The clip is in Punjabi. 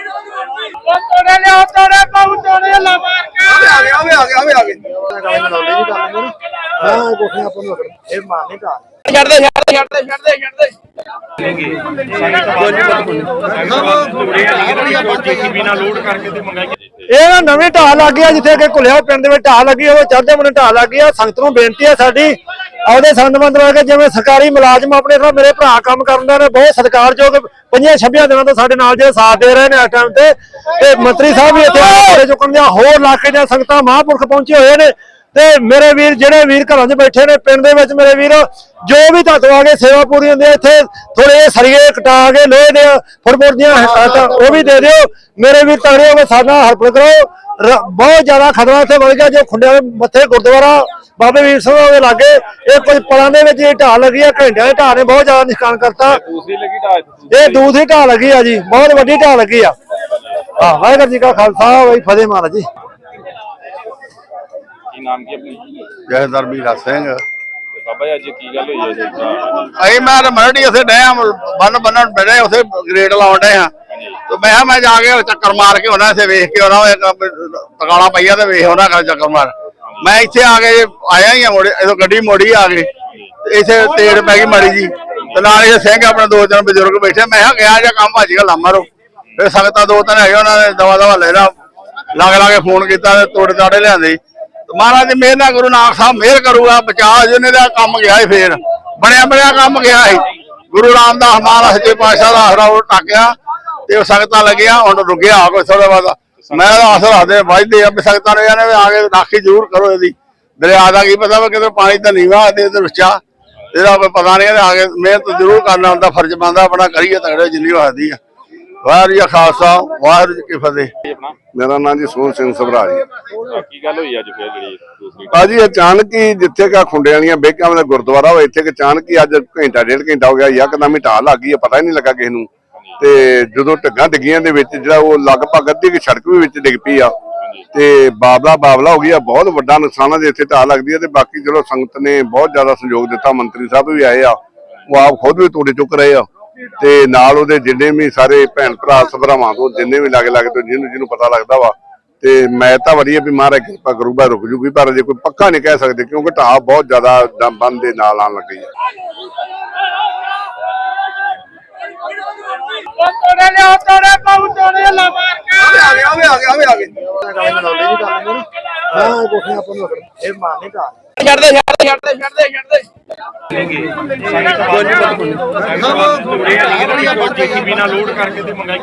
ਤੋੜੇ ਲਿਆ ਤੋੜੇ ਪਾਉ ਤੋੜੇ ਲਾ ਮਾਰ ਕੇ ਆ ਗਏ ਆ ਗਏ ਆ ਗਏ ਆ ਗਏ ਹਾਂ ਕੋਠੇ ਆਪਾਂ ਨੂੰ ਇਹ ਮਾਰ ਕਾ ਛੱਡ ਦੇ ਛੱਡ ਦੇ ਛੱਡ ਦੇ ਛੱਡ ਦੇ ਛੱਡ ਦੇ ਇਹ ਨਾ ਨਵੀਂ ਢਾਹ ਲੱਗ ਗਿਆ ਜਿੱਥੇ ਕਿ ਘੁਲਿਆ ਪਿੰਡ ਦੇ ਵਿੱਚ, ਢਾਹ ਲੱਗੀ ਉਹ ਚੜ੍ਹਦੇ ਮਨੇ ਢਾਹ ਲੱਗ ਗਈ ਸੰਗਤ ਨੂੰ ਬੇਨਤੀ ਹੈ ਸਾਡੀ ਆਪਦੇ ਸੰਬੰਧ ਵਰਗੇ ਜਿਵੇਂ ਸਰਕਾਰੀ ਮੁਲਾਜ਼ਮ ਆਪਣੇ ਨਾਲ ਮੇਰੇ ਭਰਾ ਕੰਮ ਕਰਦੇ ਨੇ ਬਹੁਤ ਸਤਿਕਾਰਯੋਗ ਪੰਜਾਂ ਛੱਬੀਆਂ ਦਿਨਾਂ ਤੋਂ ਸਾਡੇ ਨਾਲ ਜੇ ਸਾਥ ਦੇ ਰਹੇ ਨੇ ਇਸ ਟਾਈਮ ਤੇ ਤੇ ਮੰਤਰੀ ਸਾਹਿਬ ਵੀ ਇੱਥੇ ਆਏ ਚੁੱਕਣ ਦੀਆਂ ਹੋਰ ਇਲਾਕੇ ਦੀਆਂ ਸੰਗਤਾਂ ਮਹਾਂਪੁਰਖ ਪਹੁੰਚੇ ਹੋਏ ਨੇ ਤੇ ਮੇਰੇ ਵੀਰ ਜਿਹੜੇ ਵੀਰ ਘਰਾਂ 'ਚ ਬੈਠੇ ਨੇ ਪਿੰਡ ਦੇ ਵਿੱਚ ਮੇਰੇ ਵੀਰ ਜੋ ਵੀ ਤੁਹਾਡੇ ਆ ਕੇ ਸੇਵਾ ਪੂਰੀ ਹੁੰਦੀ ਹੈ ਇੱਥੇ ਥੋੜੇ ਸਰੀਏ ਕਟਾ ਕੇ ਲੋਹੇ ਦੇ ਫੁੱਟਬੋਰਡ ਦੀਆਂ ਹਟਾਤਾ ਉਹ ਵੀ ਦੇ ਦਿਓ। ਮੇਰੇ ਵੀਰ ਤਗੜੇ ਹੋ ਕੇ ਸਾਡਾ ਹਲਪ ਕਰੋ ਬਹੁਤ ਜ਼ਿਆਦਾ ਖਤਰਾ ਇੱਥੇ ਵੱਧ ਗਿਆ ਜੋ ਖੁੰਡਿਆਂ ਦੇ ਮੱਥੇ ਗੁਰਦੁਆਰਾ ਬਾਬੇ ਵੀਰ ਸਿੰਘ ਦੇ ਲਾਗੇ। ਇਹ ਕੁਝ ਪਲਾਂ ਦੇ ਵਿੱਚ ਇਹ ਢਾਹ ਲੱਗੀ ਆ ਘੰਟਿਆਂ ਦੀ ਢਾਹ ਨੇ ਬਹੁਤ ਜ਼ਿਆਦਾ ਨਿਸ਼ਕਾਨ ਕਰਤਾ। ਦੂਸਰੀ ਲੱਗੀ ਢਾਹ ਇਹ ਦੂਸਰੀ ਢਾਹ ਲੱਗੀ ਆ ਜੀ ਬਹੁਤ ਵੱਡੀ ਢਾਹ ਲੱਗੀ ਆ। ਆ ਵਾਹਿਗੁਰੂ ਜੀ ਕਾ ਖਾਲਸਾ ਵਾਹਿ ਫਤਿਹ ਮਹਾਰਾਜ ਜੀ। ਕੀ ਨਾਮ ਕੀ ਆਪਣੀ? ਜਹਦਰ ਮੀਰਾ ਸਿੰਘ। ਬਾਬਾ ਜੀ ਅੱਜ ਕੀ ਗੱਲ ਹੋਈ ਹੈ ਜੀ? ਅਸੀਂ ਮੈਂ ਤਾਂ ਮਰੜੀ ਉਥੇ ਡਏ ਆ ਬੰਨ ਬੰਨਣ ਬੜੇ ਉਥੇ ਗ੍ਰੇਡ ਲਾਉਣ ਡਏ ਆ ਤੇ ਮੈਂ ਕਿਹਾ ਮੈਂ ਜਾ ਕੇ ਚੱਕਰ ਮਾਰ ਕੇ ਉਹਨਾਂ ਇਥੇ ਵੇਖ ਕੇ ਉਹਨਾਂ ਤਕਾਲਾ ਪਈਆ ਤੇ ਵੇਖ ਉਹਨਾਂ ਕਰ ਚੱਕਰ ਮਾਰ। ਮੈਂ ਇੱਥੇ ਆ ਕੇ ਆਇਆ ਹੀ ਆ ਮੋੜੇ, ਇਥੋਂ ਗੱਡੀ ਮੋੜੀ ਆ ਗਈ ਤੇ ਇੱਥੇ ਤੇੜ ਪੈ ਗਈ ਮਾੜੀ ਜੀ। ਤੇ ਨਾਲ ਇਹ ਸਿੰਘ ਆਪਣੇ ਦੋ ਤਿੰਨ ਬਜ਼ੁਰਗ ਬੈਠੇ, ਮੈਂ ਕਿਹਾ ਗਿਆ ਜਾਂ ਕੰਮ ਭਾਜੀ ਲਾ ਮਾਰੋ। ਫਿਰ ਸੰਗਤਾਂ ਦੋ ਤਿੰਨ ਹੈਗੇ, ਉਹਨਾਂ ਨੇ ਦਵਾ ਦਵਾ ਲੈਣਾ ਲੱਗ ਲਾ ਕੇ ਫੋਨ ਕੀਤਾ ਤੇ ਤੋੜੇ ਤਾੜੇ ਲਿਆਂਦੇ। ਮਹਾਰਾਜ ਜੀ ਮਿਹਰ ਨਾ ਗੁਰੂ ਨਾਨਕ ਸਾਹਿਬ ਮਿਹਰ ਕਰੂਗਾ ਬਚਾ ਜਿਹਨੇ ਦਾ ਕੰਮ ਗਿਆ ਸੀ ਫੇਰ। ਬਣਿਆ ਬਣਿਆ ਕੰਮ ਗਿਆ ਸੀ। ਗੁਰੂ ਰਾਮਦਾਸ ਮਹਾਰਾਜ ਸੱਚੇ ਪਾਤਸ਼ਾਹ ਦਾ ਆਸਰਾ ਉਹ ਟਾਕਿਆ। ਤੇ ਉਹ ਸੰਗਤਾਂ ਲੱਗੀਆਂ ਹੁਣ ਰੁਕਿਆ ਕੋਈ ਥੋੜਾ ਬਾਅਦ ਮੈਂ ਤਾਂ ਆਸ ਰੱਖਦੇ ਵੱਜਦੇ ਆ ਵੀ ਸੰਗਤਾਂ ਨੇ ਜਾਣੇ ਆ ਕੇ ਰਾਖੀ ਜ਼ਰੂਰ ਕਰੋ ਇਹਦੀ। ਦਰਿਆ ਦਾ ਕੀ ਪਤਾ ਵਾ ਕਿਤੇ ਪਾਣੀ ਤਾਂ ਨੀਵਾ ਤੇ ਇਧਰ ਉੱਚਾ ਇਹਦਾ ਕੋਈ ਪਤਾ ਨਹੀਂ ਆ ਕੇ ਮਿਹਨਤ ਜ਼ਰੂਰ ਕਰਨਾ ਹੁੰਦਾ ਫਰਜ਼ ਬਣਦਾ ਆਪਣਾ ਕਰੀਏ ਤਗੜੇ ਜਿੰਨੀ ਵਾਦੀ ਆ। ਵਾਹਿਗੁਰੂ ਜੀ ਖਾਲਸਾ ਵਾਹਿਗੁਰੂ ਜੀ ਕੀ ਫਤਿਹ। ਮੇਰਾ ਨਾਮ ਜੀ ਸੋਹਣ ਸਿੰਘ ਸਭਰਾ ਜੀ ਕੀ ਗੱਲ ਹੋਈ ਅੱਜ ਫੇਰ ਜਿਹੜੀ ਦੂਸਰੀ ਭਾਜੀ ਅਚਾਨਕ ਹੀ ਜਿੱਥੇ ਕਾ ਖੁੰਡੇ ਵਾਲੀਆਂ ਬੇਕਾਂ ਵਾਲਾ ਗੁਰਦੁਆਰਾ ਹੋਇਆ ਇੱਥੇ ਕਿ ਅਚਾਨਕ ਹੀ ਅੱਜ ਘੰਟਾ ਡੇਢ ਘੰਟਾ ਹੋ ਗਿਆ ਯਕਦਮ ਹੀ ਢਾਹ ਲੱਗ ਗਈ ਪਤਾ ਹੀ ਨਹੀਂ ਲੱਗਾ ਕਿਸੇ ਨੂੰ। ਤੇ ਜਦੋਂ ਢੱਗਾਂ ਡਿੱਗੀਆਂ ਦੇ ਵਿੱਚ ਜਿਹੜਾ ਉਹ ਲਗਭਗ ਅੱਧੀ ਕਿ ਸੜਕ ਵੀ ਵਿੱਚ ਡਿੱਗ ਪਈ ਆ ਤੇ ਬਾਬਲਾ ਬਾਬਲਾ ਹੋ ਗਈ ਆ ਬਹੁਤ ਵੱਡਾ ਨੁਕਸਾਨ ਆ ਜੇ ਇੱਥੇ ਢਾਹ ਲੱਗਦੀ ਆ ਤੇ ਬਾਕੀ ਚਲੋ ਸੰਗਤ ਨੇ ਬਹੁਤ ਜ਼ਿਆਦਾ ਸਹਿਯੋਗ ਦਿੱਤਾ ਮੰਤਰੀ ਸਾਹਿਬ ਵੀ ਆਏ ਆ ਉਹ ਆਪ ਖੁਦ ਵੀ ਤੋੜੇ ਚੁੱਕ ਰਹੇ ਆ ਤੇ ਨਾਲ ਉਹਦੇ ਜਿੰਨੇ ਵੀ ਸਾਰੇ ਭੈਣ ਭਰਾ ਸਭਰਾਵਾਂ ਤੋਂ ਜਿੰਨੇ ਵੀ ਲੱਗ ਲੱਗ ਤੋਂ ਜਿਹਨੂੰ ਜਿਹਨੂੰ ਪਤਾ ਲੱਗਦਾ ਵਾ ਤੇ ਮੈਂ ਤਾਂ ਵਧੀਆ ਵੀ ਮਹਾਰਾਜ ਕਿਰਪਾ ਕਰੂਗਾ ਰੁਕ ਜੂਗੀ ਪਰ ਜੇ ਕੋਈ ਪੱਕਾ ਨਹੀਂ ਕਹਿ ਸਕਦੇ ਕਿਉਂਕਿ ਢਾਹ ਬਹੁਤ ਜ਼ਿਆਦਾ ਬੰਦ ਦੇ ਨਾਲ ਆਣ ਲੱਗੀ ਹੈ ਤੋੜੇ ਲਿਆ ਤੋੜੇ ਪਾਉ ਤੋੜੇ ਲਾ ਮਾਰ ਕੇ। ਆ ਗਏ ਆ ਗਏ ਆ ਗਏ ਆ ਗਏ ਹਾਂ ਕੋਠੇ ਆਪਾਂ ਨੂੰ ਇਹ ਮਾਰ ਨਹੀਂ ਕਾ ਛੱਡ ਦੇ ਛੱਡ ਦੇ ਛੱਡ ਦੇ ਛੱਡ ਦੇ ਛੱਡ ਦੇ। ਜੀਸੀਬੀ ਨਾਲ ਲੋਡ ਕਰਕੇ ਤੇ ਮੰਗਾਈ